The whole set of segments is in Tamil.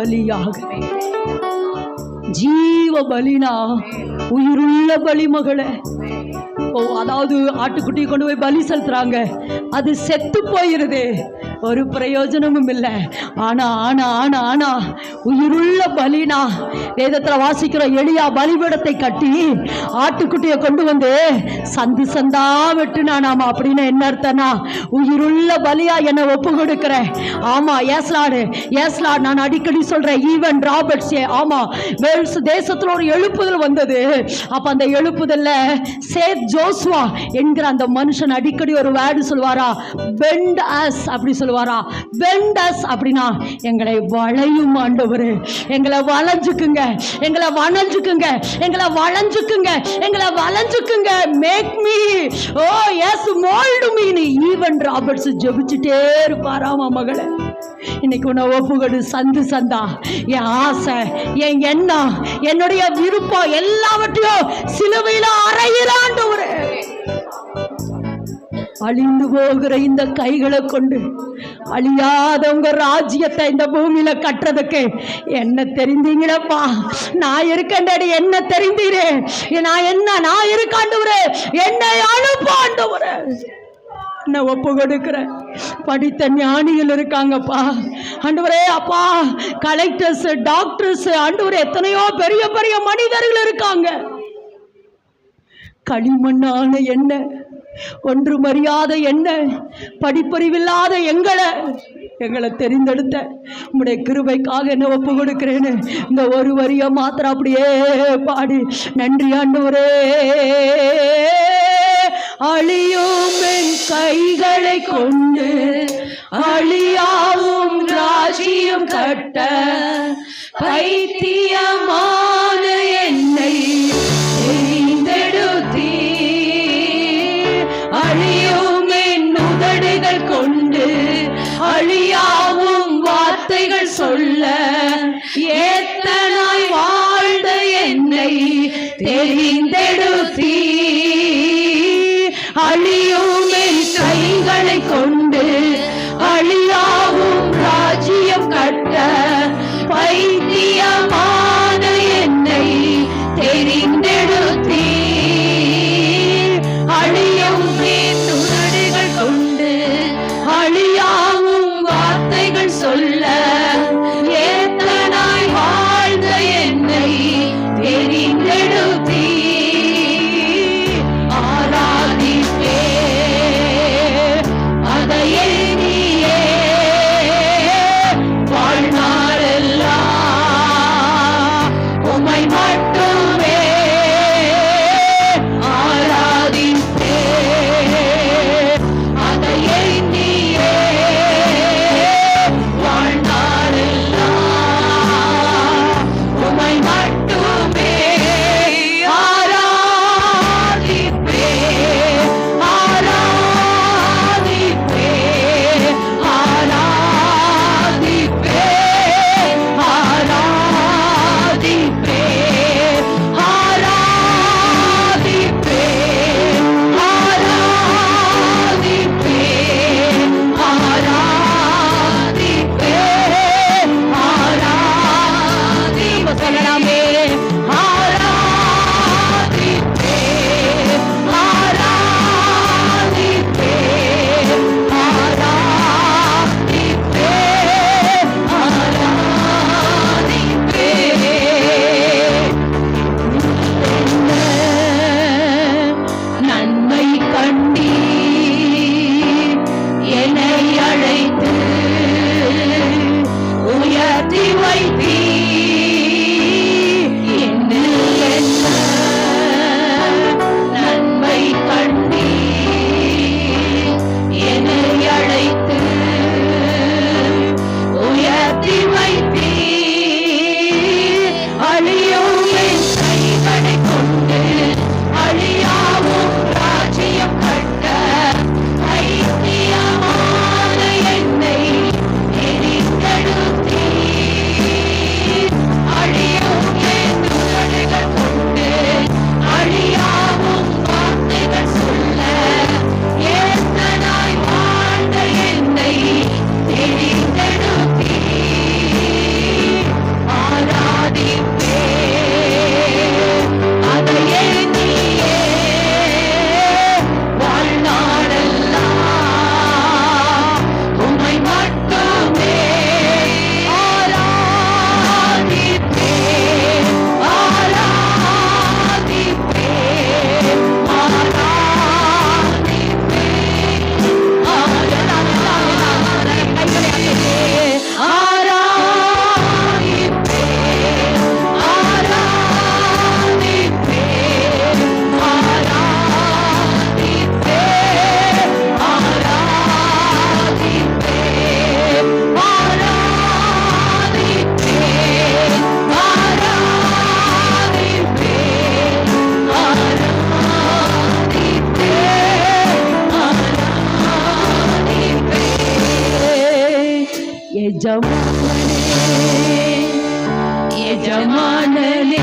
உயர்த்தி ஜீவ பலியாக. ஜீவ பலினா உயிருள்ள பலிமகளே ஓ அதாவது ஆட்டுக்குட்டியை கொண்டு போய் பலி செலுத்துறாங்க. அது செத்து போயிருது. ஒரு பிரயோஜனமும் இல்லை. ஆனா ஆனா ஆனா ஆனா உயிருள்ள பலினா வேதத்துல வாசிக்கிற எளியா பலிபீடத்தை கட்டி ஆட்டுக்குட்டியை கொண்டு வந்து சந்து சந்தா வெட்டுனானாமா அப்படின்னு என்ன அர்த்தம்னா உயிருள்ள பலியா என்னை ஒப்பு கொடுக்கிறேன் ஆமா ஏஸ்லாடு ஏஸ்லாடு நான் அடிக்கடி சொல்றேன் ஈவன் ராபர்ட்ஸ் ஆமா வேல்ஸ் தேசத்துல ஒரு எழுப்புதல் வந்தது. அப்ப அந்த எழுப்புதல்ல சேத் ஜோஸ்வா என்கிற அந்த மனுஷன் அடிக்கடி ஒரு வேர்டு சொல்லுவாரா பெண்ட் அஸ் அப்படி சொல்லுவாரா சொல்லுவாரா? அஸ் அப்படின்னா எங்களை வளையும் ஆண்டவர் எங்களை வளைஞ்சுக்குங்க எங்களை வளைஞ்சுக்குங்க எங்களை வளைஞ்சுக்குங்க எங்களை வளைஞ்சுக்குங்க. Make me O S mould மீனு ஈவன் ராபர்ட்ஸ் ஜெபிச்சுட்டே இருப்பாராமா மகளை. இன்னைக்கு உன்னை ஒப்புகடு சந்து சந்தா. என் ஆசை என் எண்ணம் என்னுடைய விருப்பம் எல்லாவற்றையும் சிலுவையில அழிந்து போகிற இந்த கைகளை கொண்டு அழியாத உங்க ராஜ்யத்தை இந்த பூமியில கட்டுறதுக்கு என்ன தெரிந்தீங்களப்பா? நான் இருக்கேன்டாடி என்ன தெரிந்தீரே? நான் என்ன நான் இருக்காண்டுவரே? என்னை அனுப்பாண்டுவரே? நான் ஒப்பு கொடுக்குறேன்? படித்த ஞானிகள் இருக்காங்கப்பா. ஆண்டவரே அப்பா கலெக்டர்ஸ் டாக்டர்ஸ் ஆண்டவரே எத்தனையோ பெரிய பெரிய மனிதர்கள் இருக்காங்க. களிமண்ணான என்ன ஒன்று மரியாத என்ன? படிப்பறிவில்லாத எங்களை? எங்களை தெரிந்தெடுத்த. உம்முடைய கிருபைக்காக என்ன ஒப்பு கொடுக்கிறேன்னு இந்த ஒரு வரிய மாத்திரம் அப்படியே பாடி நன்றி ஆண்டவரே அழியும் என் கைகளை கொண்டு அழியாவும் ராஜ்யம் கட்ட பைத்தியமான என்னை அழியும் என் உதடுகள் கொண்டு அழியாவும் வார்த்தைகள் சொல்ல ஏத்தனாய் வாழ்ந்த என்னை தெரிந்தெடுத்தீ அழியும் என் கைகளை கொண்டு அழியாவும் ராஜ்யம் கட்ட ಯಜಮಾನನೇ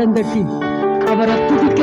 and the team. Our activity